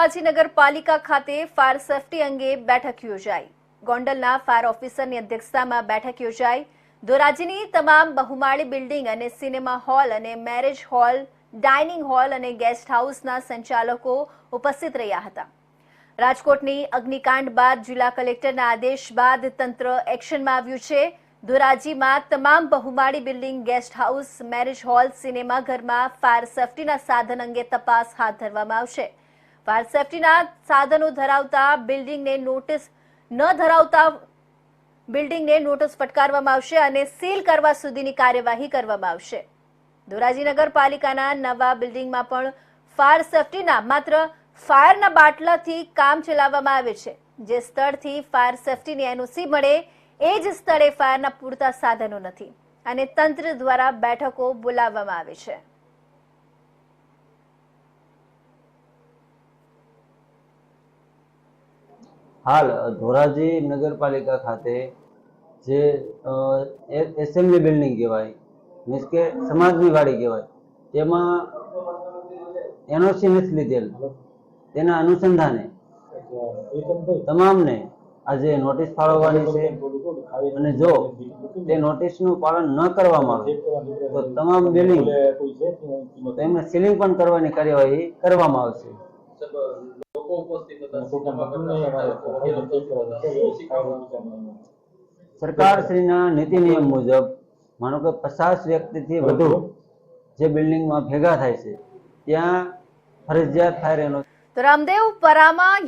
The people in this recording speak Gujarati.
ધોરાજી નગરપાલિકા ખાતે ફાયર સેફટી અંગે બેઠક યોજાઈ. ગોંડલના ફાયર ઓફિસરની અધ્યક્ષતામાં બેઠક યોજાઈ. ધોરાજીની તમામ બહુમાળી બિલ્ડિંગ અને સિનેમા હોલ અને મેરેજ હોલ, ડાઇનિંગ હોલ અને ગેસ્ટ હાઉસના સંચાલકો ઉપસ્થિત રહ્યા હતા. રાજકોટની અગ્નિકાંડ બાદ જિલ્લા કલેક્ટરના આદેશ બાદ તંત્ર એક્શનમાં આવ્યું છે. ધોરાજીમાં તમામ બહુમાળી building, guest house, marriage hall, cinema ઘરમાં ફાયર સેફટીના સાધન અંગે તપાસ હાથ ધરવામાં આવશે. ફાયર સેફટીના સાધનો ધરાવતા બિલ્ડિંગને નોટિસ ન ધરાવતા બિલ્ડિંગને નોટિસ ફટકારવામાં આવશે અને સીલ કરવા સુધીની કાર્યવાહી કરવામાં આવશે. ધોરાજી નગરપાલિકાના નવા બિલ્ડિંગમાં પણ ફાયર સેફટીના માત્ર ફાયરના બાટલાથી કામ ચલાવવામાં આવે છે. જે સ્થળથી ફાયર સેફટીની એનઓસી મળે, એ જ સ્થળે ફાયરના પૂરતા સાધનો નથી. અને તંત્ર દ્વારા બેઠકો બોલાવવામાં આવે છે. હાલ ધોરાજી નગરપાલિકા ખાતે જે એસેમ્બલી બિલ્ડિંગ કહેવાય, મીન્સ કે સમાજની વાડી કહેવાય, તેમાં એનઓસી નથી લીધેલ. તેના અનુસંધાને તમામને આજે નોટિસ ફાળવવાની છે. અને જો તે નોટિસનું પાલન ન કરવામાં આવે, તો તમામ બિલ્ડિંગ તેમને સીલિંગ પણ કરવાની કાર્યવાહી કરવામાં આવશે. સરકારશ્રીના નીતિ નિયમ મુજબ માનો કે પચાસ વ્યક્તિથી વધુ જે બિલ્ડિંગમાં ભેગા થાય છે ત્યાં ફરજિયાત ફાયર એનો રામદેવ પરામાં